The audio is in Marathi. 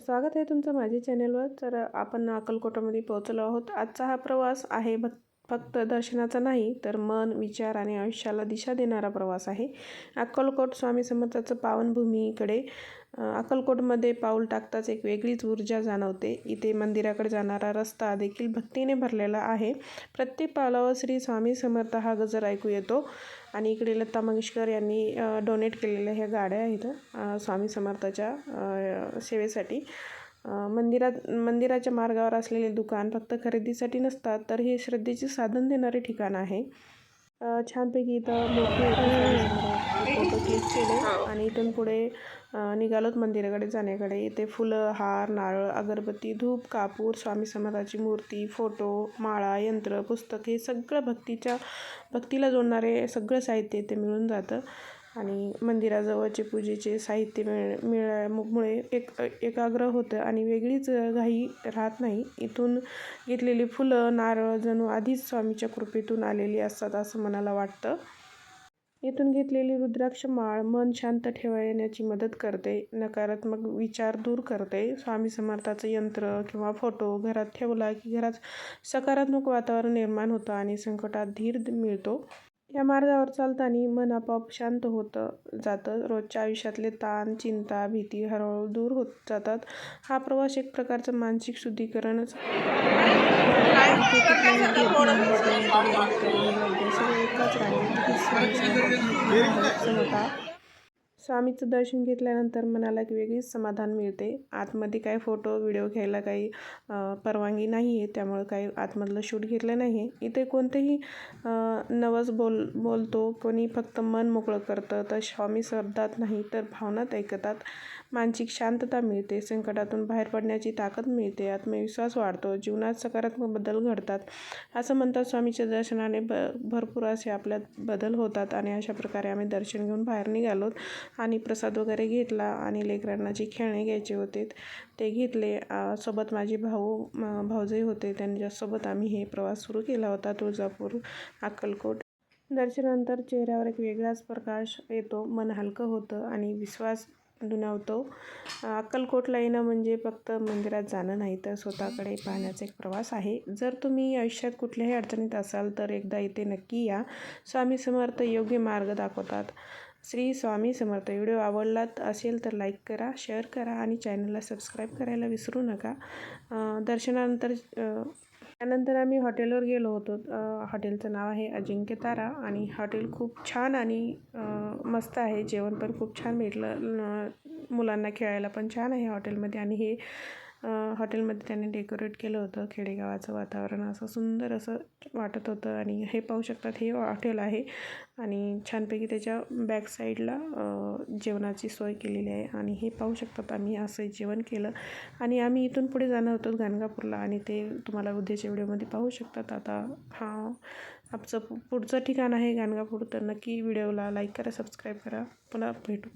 स्वागत आहे तुमचं माझ्या चॅनेलवर. तर आपण अक्कलकोटामध्ये पोहोचलो आहोत. आजचा हा प्रवास आहे भक् फक्त दर्शनाचा नाही तर मन विचार आणि आयुष्याला दिशा देणारा प्रवास आहे. अक्कलकोट स्वामी समर्थाचं पावनभूमीकडे अक्कलकोटमध्ये पाऊल टाकताच एक वेगळीच ऊर्जा जाणवते. इथे मंदिराकडे जाणारा रस्ता देखील भक्तीने भरलेला आहे. प्रत्येक पावलावर श्री स्वामी समर्थ हा गजर ऐकू येतो आणि इकडे लता मंगेशकर यांनी डोनेट केलेल्या ह्या गाड्या आहेत स्वामी समर्थाच्या सेवेसाठी. मंदिरात मंदिराच्या मार्गावर असलेले दुकान फक्त खरेदीसाठी नसतात तर हे श्रद्धेचे साधन देणारे ठिकाण आहे. छानपैकी इथं फोटो क्लिक केले आणि इथून पुढे निघालोत मंदिराकडे जाण्याकडे. इथे फुलं हार नारळ अगरबत्ती धूप कापूर स्वामी समाजाची मूर्ती फोटो माळा यंत्र पुस्तक हे सगळं भक्तीच्या भक्तीला जोडणारे सगळं साहित्य इथे मिळून जातं. आणि मंदिराजवळचे पूजेचे साहित्य मिळ मिळाल्यामुळे एक एकाग्र होतं आणि वेगळीच घाई राहत नाही. इथून घेतलेली फुलं नारळ जणू आधीच स्वामीच्या कृपेतून आलेली असतात असं मनाला वाटतं. इथून घेतलेली रुद्राक्ष माळ मन शांत ठेवण्याची मदत करते नकारात्मक विचार दूर करते. स्वामी समर्थाचं यंत्र किंवा फोटो घरात ठेवला की घरात सकारात्मक वातावरण निर्माण होतं आणि संकटात धीर मिळतो. या मार्गावर चालताना मन आपोआप शांत होतं जातं. रोजच्या आयुष्यातले ताण चिंता भीती हळूहळू दूर होत जातात. हा प्रवास एक प्रकारचं मानसिक शुद्धीकरणच समता स्वामीचं दर्शन घेतल्यानंतर मनाला एक वेगळीच समाधान मिळते. आतमध्ये काय फोटो व्हिडिओ घ्यायला काही परवानगी नाही आहे त्यामुळे काही आतमधलं शूट घेतलं नाही आहे इथे कोणतेही नवस बोल बोलतो कोणी फक्त मन मोकळं करतं तर स्वामी शब्दात नाही तर भावनात ऐकतात. मानसिक शांतता मिळते संकटातून बाहेर पडण्याची ताकद मिळते आत्मविश्वास वाढतो जीवनात सकारात्मक बदल घडतात. असं म्हणतात स्वामीच्या दर्शनाने ब भरपूर असे आपल्यात बदल होतात आणि अशा प्रकारे आम्ही दर्शन घेऊन बाहेर निघालो आणि प्रसाद वगैरे घेतला आणि लेकरांना जे खेळणे घ्यायचे होते ते घेतले. सोबत माझे भाऊ भाऊजही होते. त्यांच्यासोबत आम्ही हे प्रवास सुरू केला होता तुळजापूर अक्कलकोट. दर्शनानंतर चेहऱ्यावर एक वेगळाच प्रकाश येतो. मन हलकं होतं आणि विश्वास दुणावतो. अक्कलकोटला येणं म्हणजे फक्त मंदिरात जाणं नाही तर स्वतःकडे पाहण्याचा एक प्रवास आहे. जर तुम्ही आयुष्यात कुठल्याही अडचणीत असाल तर एकदा इथे नक्की या. स्वामी समर्थ योग्य मार्ग दाखवतात. श्री स्वामी समर्थ. व्हिडिओ आवडला असेल तर लाईक करा शेअर करा आणि चॅनलला सबस्क्राईब करायला विसरू नका. दर्शनानंतर त्यानंतर आम्ही हॉटेलवर गेलो होतो. हॉटेलचं नाव आहे अजिंक्य तारा आणि हॉटेल खूप छान आणि मस्त आहे. जेवण पण खूप छान भेटलं. मुलांना खेळायला पण छान आहे हॉटेलमध्ये आणि हे हॉटेलमध्ये त्यांनी डेकोरेट केलं होतं खेडेगावाचं वातावरण असं सुंदर असं वाटत होतं आणि हे पाहू शकतात हे हॉटेल आहे आणि छानपैकी त्याच्या बॅक साईडला जेवणाची सोय केलेली आहे आणि हे पाहू शकतात आम्ही असं जेवण केलं. आणि आम्ही इथून पुढे जाणार होतो गाणगापूरला आणि ते तुम्हाला उद्याच्या व्हिडिओमध्ये पाहू शकतात. आता हा आमचं पुढचं ठिकाण आहे गाणगापूर तर नक्की व्हिडिओला लाईक करा सबस्क्राईब करा. पुन्हा भेटू.